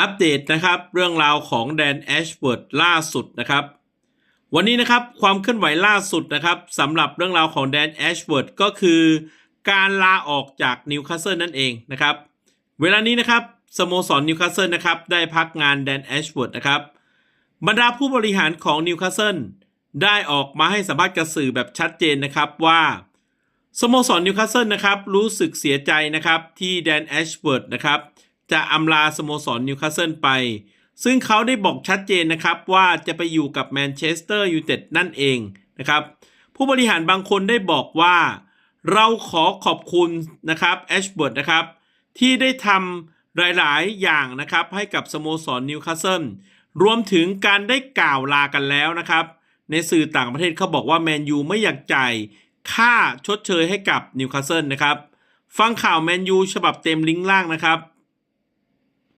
อัปเดตนะครับเรื่องราวของแดนแอชเวิร์ดล่าสุดนะครับ วันนี้นะครับความเคลื่อนไหวล่าสุดนะครับสำหรับเรื่องราวของแดนแอชเวิร์ดก็คือ การลาออกจากนิวคาสเซิลนั่นเองนะครับ เวลานี้นะครับสโมสรนิวคาสเซิลนะครับได้พักงานแดนแอชเวิร์ดนะครับบรรดาผู้บริหารของนิวคาสเซิลได้ออกมาให้สัมภาษณ์กับสื่อแบบชัดเจนนะครับว่าสโมสรนิวคาสเซิลนะครับรู้สึกเสียใจนะครับที่แดนแอชเวิร์ดนะครับ จะอำลาสโมสรนิวคาสเซิลไป ซึ่งเขาได้บอกชัดเจนนะครับว่าจะไปอยู่กับแมนเชสเตอร์ยูไนเต็ดนั่นเองนะครับ ผู้บริหารบางคนได้บอกว่า เราขอขอบคุณนะครับแอชเวิร์ดนะครับ ที่ได้ทำหลาย ๆ อย่างนะครับ ให้กับสโมสรนิวคาสเซิลรวมถึงการได้กล่าวลากันแล้วนะครับ ในสื่อต่างประเทศเขาบอกว่าแมนยูไม่อยากจ่ายค่าชดเชยให้กับนิวคาสเซิลนะครับ ฟังข่าวแมนยูฉบับเต็มลิงก์ล่างนะครับ